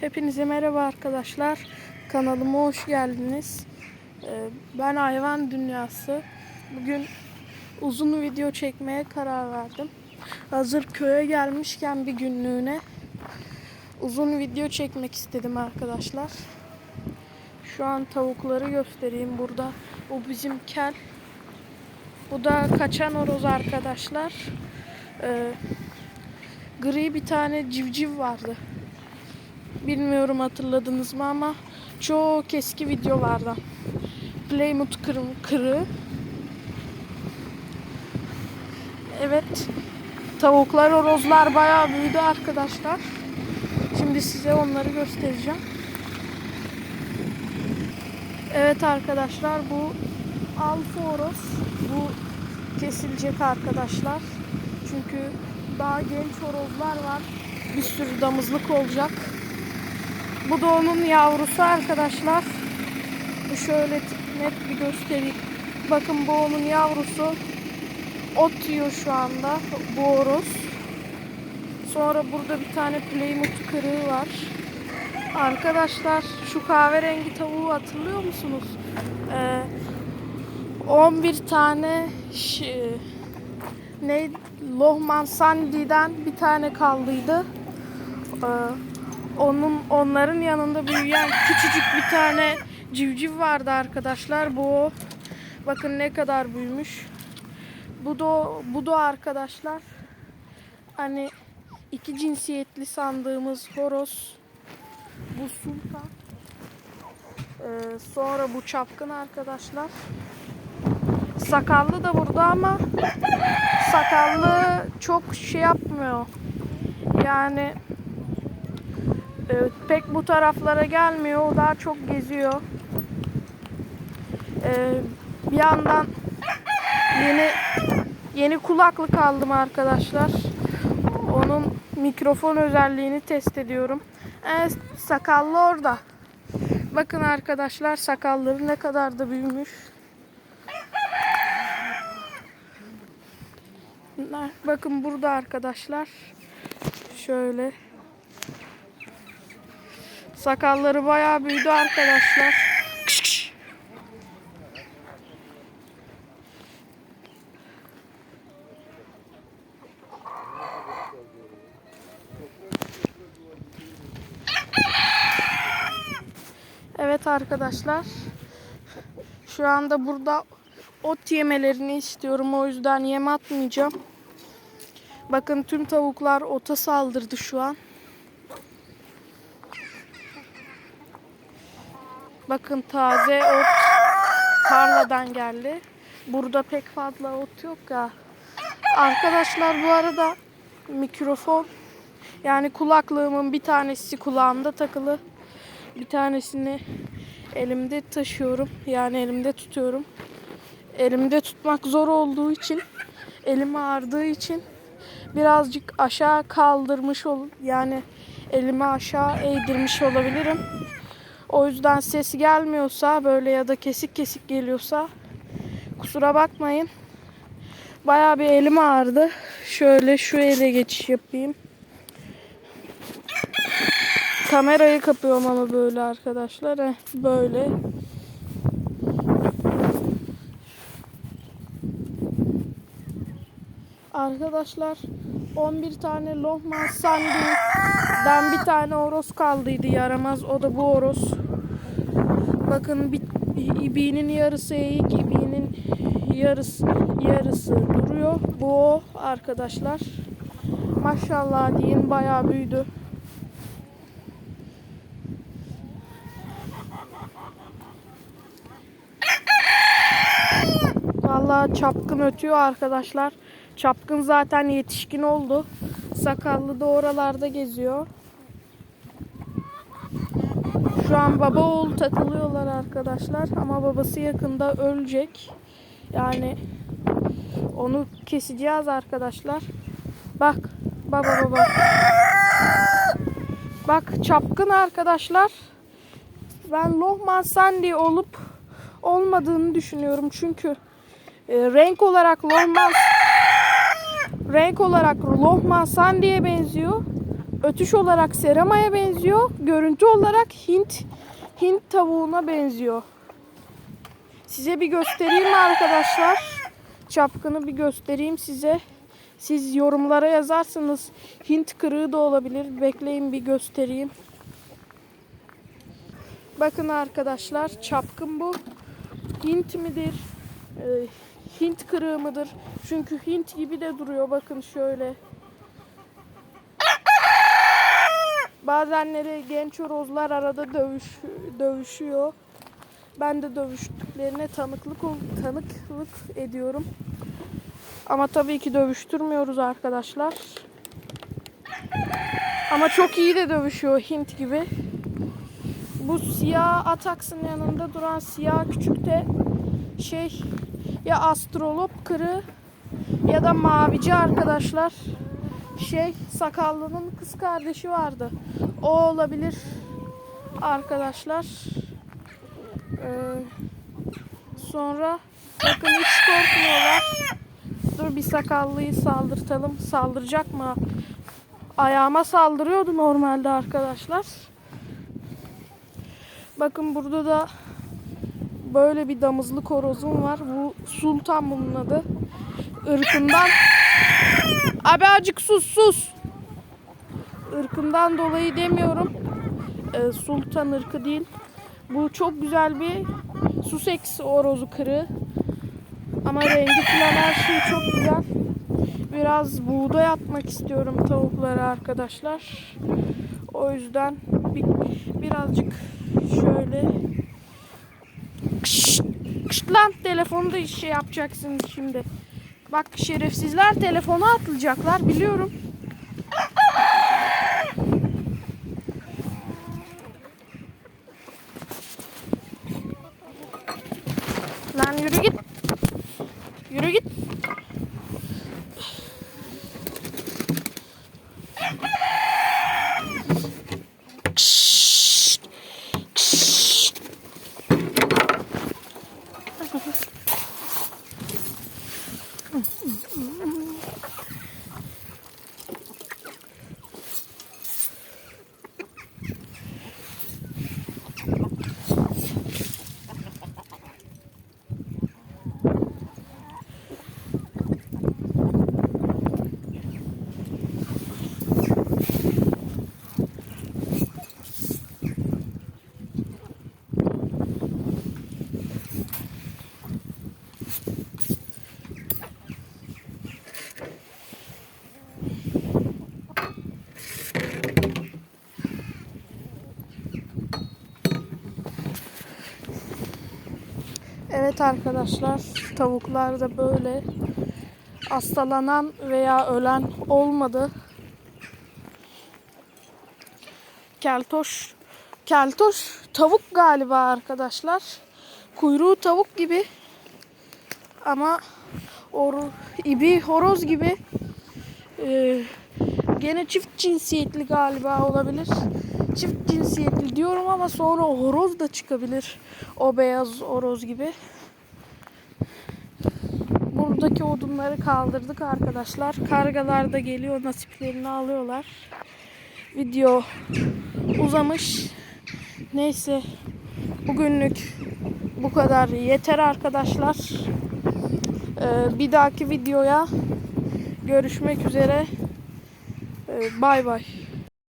Hepinize merhaba arkadaşlar. Kanalıma hoş geldiniz. Ee, Ben Hayvan Dünyası. Bugün uzun video çekmeye karar verdim. Hazır köye gelmişken bir günlüğüne uzun video çekmek istedim arkadaşlar. Şu an tavukları göstereyim burada. Bu bizim kel. Bu da kaçan horoz arkadaşlar. Ee, gri bir tane civciv vardı. Bilmiyorum hatırladınız mı ama çok eski videolardan. Playmut kırı, kırığı. Evet. Tavuklar, horozlar bayağı büyüdü arkadaşlar. Şimdi size onları göstereceğim. Evet arkadaşlar bu alfa horoz. Bu kesilecek arkadaşlar. Çünkü daha genç horozlar var. Bir sürü damızlık olacak. Bu da onun yavrusu arkadaşlar. Şöyle net bir göstereyim. Bakın bu onun yavrusu. Ot yiyor şu anda. Bu horoz. Sonra burada bir tane Playmut kırığı var. Arkadaşlar şu kahverengi tavuğu hatırlıyor musunuz? Ee, 11 tane ş- ne Lohman Sandi'den bir tane kaldıydı. Ee, onun onların yanında büyüyen küçücük bir tane civciv vardı arkadaşlar. Bu bakın ne kadar büyümüş. Bu da bu da arkadaşlar hani iki cinsiyetli sandığımız horoz. Bu sultan. Ee, sonra bu çapkın arkadaşlar. Sakallı da burada ama sakallı çok şey yapmıyor. Yani e, pek bu taraflara gelmiyor. O daha çok geziyor. E, bir yandan yeni yeni kulaklık aldım arkadaşlar. Onun mikrofon özelliğini test ediyorum. E, sakallı orada. Bakın arkadaşlar sakalları ne kadar da büyümüş. Bakın burada arkadaşlar. Şöyle. Sakalları bayağı büyüdü arkadaşlar. Evet arkadaşlar. Şu anda burada ot yemelerini istiyorum. O yüzden yem atmayacağım. Bakın tüm tavuklar ota saldırdı şu an. Bakın taze ot tarladan geldi. Burada pek fazla ot yok ya. Arkadaşlar bu arada mikrofon yani kulaklığımın bir tanesi kulağımda takılı. Bir tanesini elimde taşıyorum. Yani elimde tutuyorum. Elimde tutmak zor olduğu için elim ağrıdığı için birazcık aşağı kaldırmış ol yani elimi aşağı eğdirmiş olabilirim. O yüzden ses gelmiyorsa böyle ya da kesik kesik geliyorsa kusura bakmayın. Bayağı bir elim ağrıdı. Şöyle şu ele geçiş yapayım. Kamerayı kapıyorum ama böyle arkadaşlar. Heh, böyle. Arkadaşlar 11 tane Lohman Sandi'den bir tane horoz kaldıydı yaramaz. O da bu horoz. Bakın bir, yarısı eğik, ibiğinin yarısı yarısı duruyor. Bu o arkadaşlar. Maşallah deyin bayağı büyüdü. Vallahi çapkın ötüyor arkadaşlar. Çapkın zaten yetişkin oldu. Sakallı da oralarda geziyor. Şu an baba oğul takılıyorlar arkadaşlar ama babası yakında ölecek. Yani onu keseceğiz arkadaşlar. Bak baba baba. Bak çapkın arkadaşlar. Ben Lohman Sandy olup olmadığını düşünüyorum çünkü e, renk olarak Lohman renk olarak Lohman Sandy'ye benziyor ötüş olarak seramaya benziyor. Görüntü olarak Hint Hint tavuğuna benziyor. Size bir göstereyim mi arkadaşlar? Çapkını bir göstereyim size. Siz yorumlara yazarsınız. Hint kırığı da olabilir. Bekleyin bir göstereyim. Bakın arkadaşlar çapkın bu. Hint midir? Ee, Hint kırığı mıdır? Çünkü Hint gibi de duruyor. Bakın şöyle. Bazenleri genç horozlar arada dövüş, dövüşüyor. Ben de dövüştüklerine tanıklık tanıklık ediyorum. Ama tabii ki dövüştürmüyoruz arkadaşlar. Ama çok iyi de dövüşüyor Hint gibi. Bu siyah ataksın yanında duran siyah küçük de şey ya astrolop kırı ya da mavici arkadaşlar. Şey sakallının kız kardeşi vardı. O olabilir arkadaşlar. Ee, sonra bakın hiç korkmuyorlar. Dur bir sakallıyı saldırtalım. Saldıracak mı? Ayağıma saldırıyordu normalde arkadaşlar. Bakın burada da böyle bir damızlık horozum var. Bu Sultan bunun adı. Irkından Abi acık sus sus. Irkından dolayı demiyorum. Ee, Sultan ırkı değil. Bu çok güzel bir Sussex horozu kırı. Ama rengi falan her şey çok güzel. Biraz buğday atmak istiyorum tavuklara arkadaşlar. O yüzden bir, birazcık şöyle Kışt, kışt lan telefonu da şey yapacaksın şimdi. Bak şerefsizler telefonu atlayacaklar biliyorum. Lan yürü git. Yürü git. Evet arkadaşlar tavuklar da böyle hastalanan veya ölen olmadı. Keltoş keltoş tavuk galiba arkadaşlar. Kuyruğu tavuk gibi ama or, ibi horoz gibi Ee, gene çift cinsiyetli galiba olabilir. Çift cinsiyetli diyorum ama sonra horoz da çıkabilir. O beyaz horoz gibi. Buradaki odunları kaldırdık arkadaşlar. Kargalar da geliyor nasiplerini alıyorlar. Video uzamış. Neyse bugünlük bu kadar yeter arkadaşlar. Ee, bir dahaki videoya görüşmek üzere. Ee, Bay bay.